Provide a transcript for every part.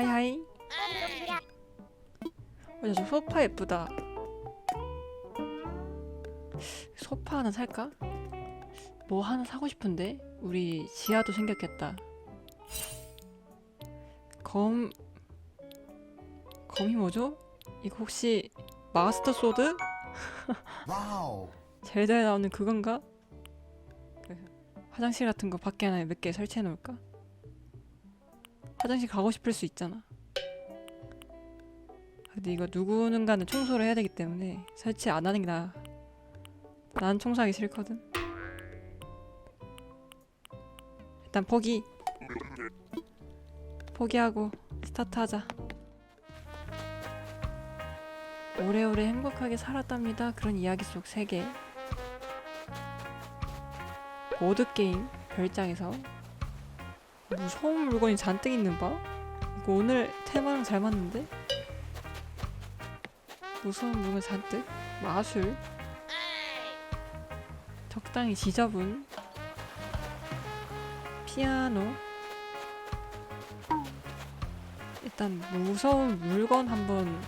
하이하이. 어, 야, 저 소파 예쁘다. 소파 하나 살까? 뭐 하나 사고 싶은데? 우리 지하도 생겼겠다. 검... 검이 뭐죠? 이거 혹시 마스터 소드? 와우. 젤다에 나오는 그건가? 그 화장실 같은 거 밖에 하나 몇 개 설치해 놓을까? 화장실 가고 싶을 수 있잖아. 근데 이거 누구는가는 청소를 해야 되기 때문에 설치 안 하는 게 나아. 난 청소하기 싫거든. 일단 포기. 포기하고 스타트하자. 오래오래 행복하게 살았답니다. 그런 이야기 속 세계. 보드게임 별장에서 무서운 물건이 잔뜩 있는 바? 이거 오늘 테마랑 잘 맞는데? 무서운 물건 잔뜩? 마술? 적당히 지저분? 피아노? 일단 무서운 물건 한번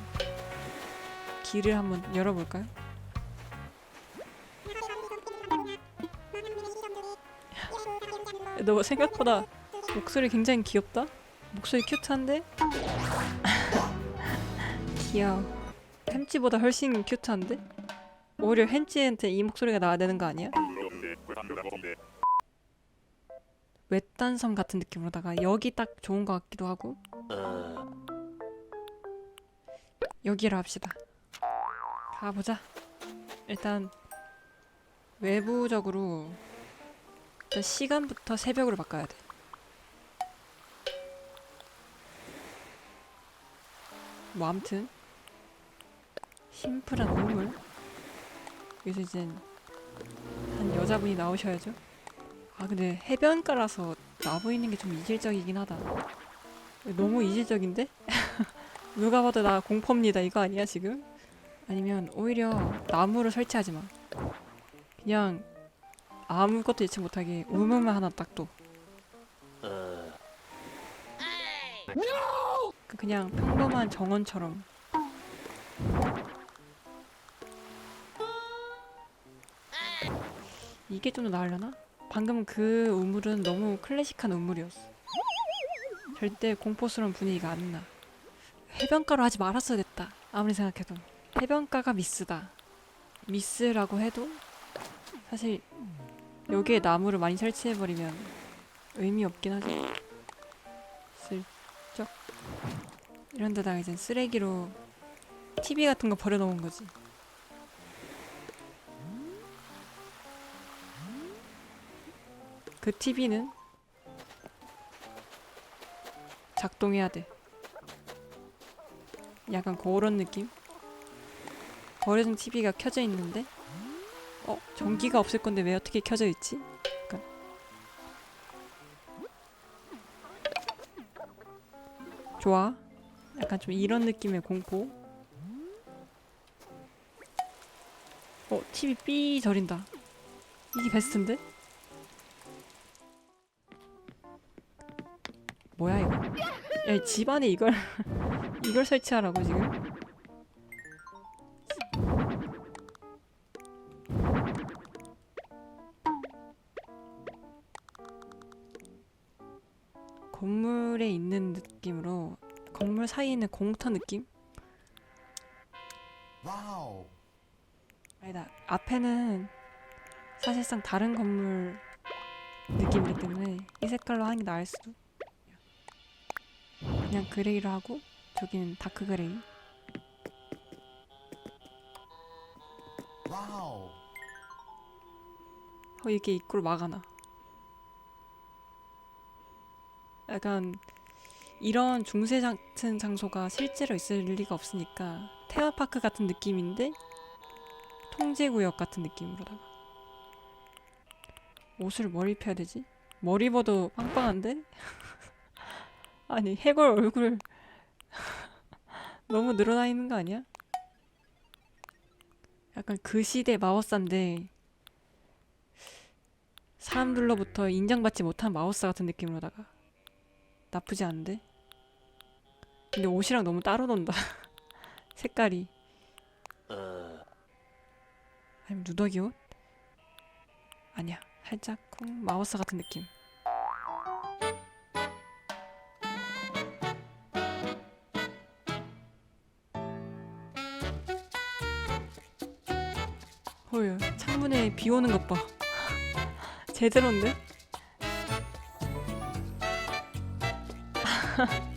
길을 한번 열어볼까요? 너 생각보다 목소리 굉장히 귀엽다? 목소리 큐트한데? 귀여워 햄찌보다 훨씬 큐트한데? 오히려 햄찌한테 이 목소리가 나와야 되는 거 아니야? 외딴 섬 같은 느낌으로다가 여기 딱 좋은 것 같기도 하고 여기로 합시다 가보자 일단 외부적으로 일단 시간부터 새벽으로 바꿔야 돼. 뭐 아무튼 심플한 우물 여기서 이제 한 여자분이 나오셔야죠. 아 근데 해변가라서 나 보이는 게 좀 이질적이긴 하다. 너무 이질적인데? 누가 봐도 나 공포입니다 이거 아니야 지금? 아니면 오히려 나무를 설치하지 마. 그냥 아무것도 예측 못하게 우물만 하나 딱 둬. 그 그냥 평범한 정원처럼. 이게 좀 더 나으려나? 방금 그 우물은 너무 클래식한 우물이었어. 절대 공포스러운 분위기가 안 나. 해변가로 하지 말았어야 됐다. 아무리 생각해도. 해변가가 미스다. 미스라고 해도 사실 여기에 나무를 많이 설치해버리면 의미 없긴 하죠. 이런 데다가 이제 쓰레기로 TV 같은 거 버려놓은 거지. 그 TV는 작동해야 돼. 약간 그런 느낌? 버려진 TV가 켜져 있는데 어? 전기가 없을 건데 왜 어떻게 켜져 있지? 약간 좋아. 약간 좀 이런 느낌의 공포. 어, TV 삐 저린다. 이게 베스트인데? 뭐야 이거? 야, 이 집안에 이걸 이걸 설치하라고 지금? 건물에 있는 느낌으로 건물 사이에 있는 공터 느낌? 와우. 아니다. 앞에는 사실상 다른 건물 느낌이기 때문에 이 색깔로 하는 게 나을 수도. 그냥 그레이로 하고 저기는 다크 그레이. 와우. 어, 이렇게 입구를 막아놔. 약간 이런 중세 같은 장소가 실제로 있을 리가 없으니까 테마파크 같은 느낌인데 통제구역 같은 느낌으로다가 옷을 뭘 입혀야 되지? 머리 봐도 빵빵한데? 아니 해골 얼굴 너무 늘어나 있는 거 아니야? 약간 그 시대 마법사인데 사람들로부터 인정받지 못한 마법사 같은 느낌으로다가 나쁘지 않은데? 근데 옷이랑 너무 따로 논다. 색깔이. 아니면 누더기 옷? 아니야. 살짝 쿵 마우스 같은 느낌. 헐, 창문에 비 오는 것 봐. 제대로인데?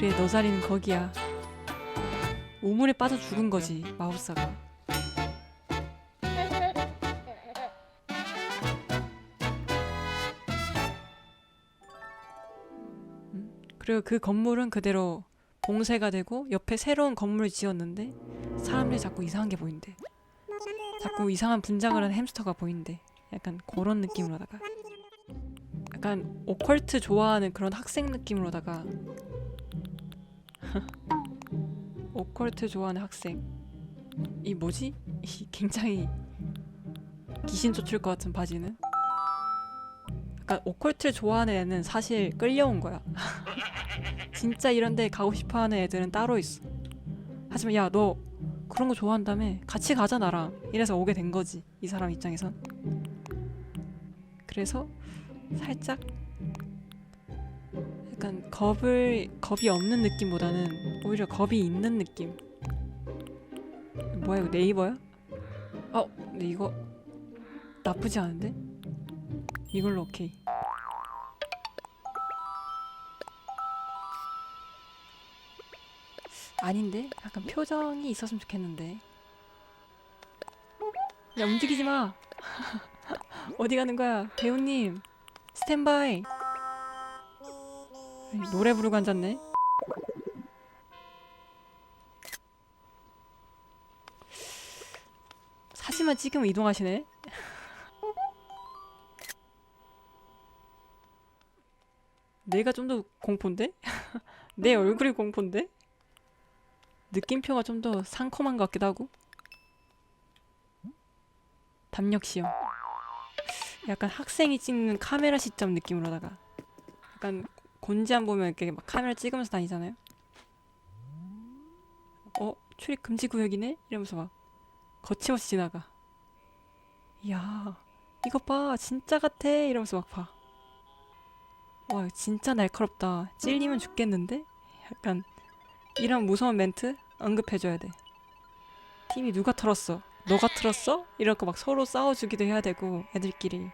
그래, 너 자리는 거기야. 우물에 빠져 죽은 거지, 마법사가. 음, 그리고 그 건물은 그대로 봉쇄가 되고 옆에 새로운 건물을 지었는데 사람들이 자꾸 이상한 게 보인대. 자꾸 이상한 분장을 한 햄스터가 보인대. 약간 그런 느낌으로다가 약간 오컬트 좋아하는 그런 학생 느낌으로다가 오컬트 좋아하는 학생. 이 뭐지? 이 굉장히 귀신 쫓을 것 같은 바지는? 약간 오컬트를 좋아하는 애는 사실 끌려온 거야. 진짜 이런 데 가고 싶어하는 애들은 따로 있어. 하지만 야 너 그런 거 좋아한다며? 같이 가자 나랑. 이래서 오게 된 거지 이 사람 입장에선. 그래서 살짝 약간 겁을 겁이 없는 느낌보다는 오히려 겁이 있는 느낌. 뭐야 이거 네이버야? 어 근데 이거 나쁘지 않은데? 이걸로 오케이. 아닌데? 약간 표정이 있었으면 좋겠는데. 야 움직이지 마. 어디 가는 거야? 배우님 스탠바이. 노래 부르고 앉았네 사진만 찍으면 이동하시네 내가 좀 더 공포인데? 내 얼굴이 공포인데? 느낌표가 좀 더 상콤한 것 같기도 하고 담력 시험 약간 학생이 찍는 카메라 시점 느낌으로다가 약간 곤지암 보면 이렇게 막 카메라 찍으면서 다니잖아요 어? 출입 금지 구역이네? 이러면서 막 거침없이 지나가 이야 이것 봐 진짜 같아 이러면서 막 봐 와 진짜 날카롭다 찔리면 죽겠는데? 약간 이런 무서운 멘트 언급해줘야 돼. TV 누가 틀었어? 너가 틀었어? 이러고 막 서로 싸워주기도 해야 되고 애들끼리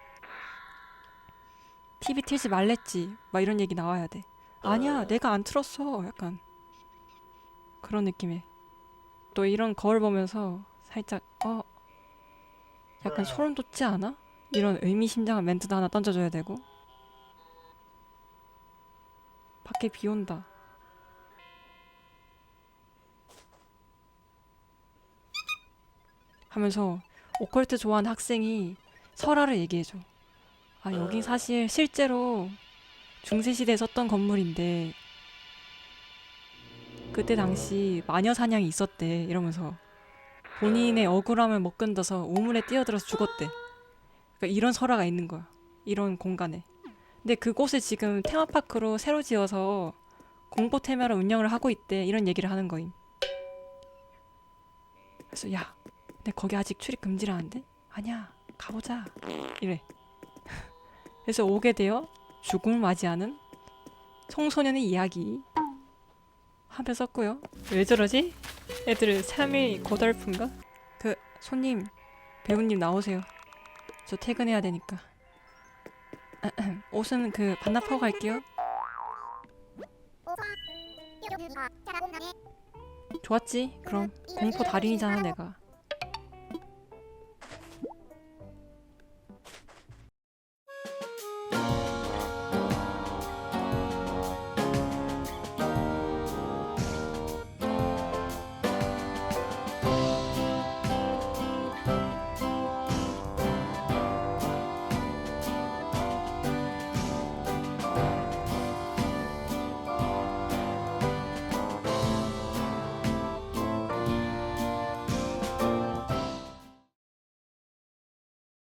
TV 틀지 말랬지 막 이런 얘기 나와야 돼. 아니야 내가 안 틀었어 약간 그런 느낌에 또 이런 거울 보면서 살짝 어 약간 소름 돋지 않아? 이런 의미심장한 멘트도 하나 던져줘야 되고 밖에 비 온다. 하면서 오컬트 좋아하는 학생이 설화를 얘기해줘. 아, 여기 사실 실제로 중세시대에 썼던 건물인데 그때 당시 마녀 사냥이 있었대 이러면서 본인의 억울함을 못 견뎌서 우물에 뛰어들어서 죽었대. 그러니까 이런 설화가 있는 거야. 이런 공간에. 근데 그곳을 지금 테마파크로 새로 지어서 공포 테마를 운영을 하고 있대. 이런 얘기를 하는 거임. 그래서 야, 근데 거기 아직 출입 금지라는데? 아니야, 가보자. 이래. 그래서 오게 되어 죽음을 맞이하는 청소년의 이야기 한편 썼고요. 왜 저러지? 애들 삶이 고달픈가? 그 손님, 배우님 나오세요. 저 퇴근해야 되니까. 옷은 그 반납하고 갈게요. 좋았지? 그럼 공포 달인이잖아 내가.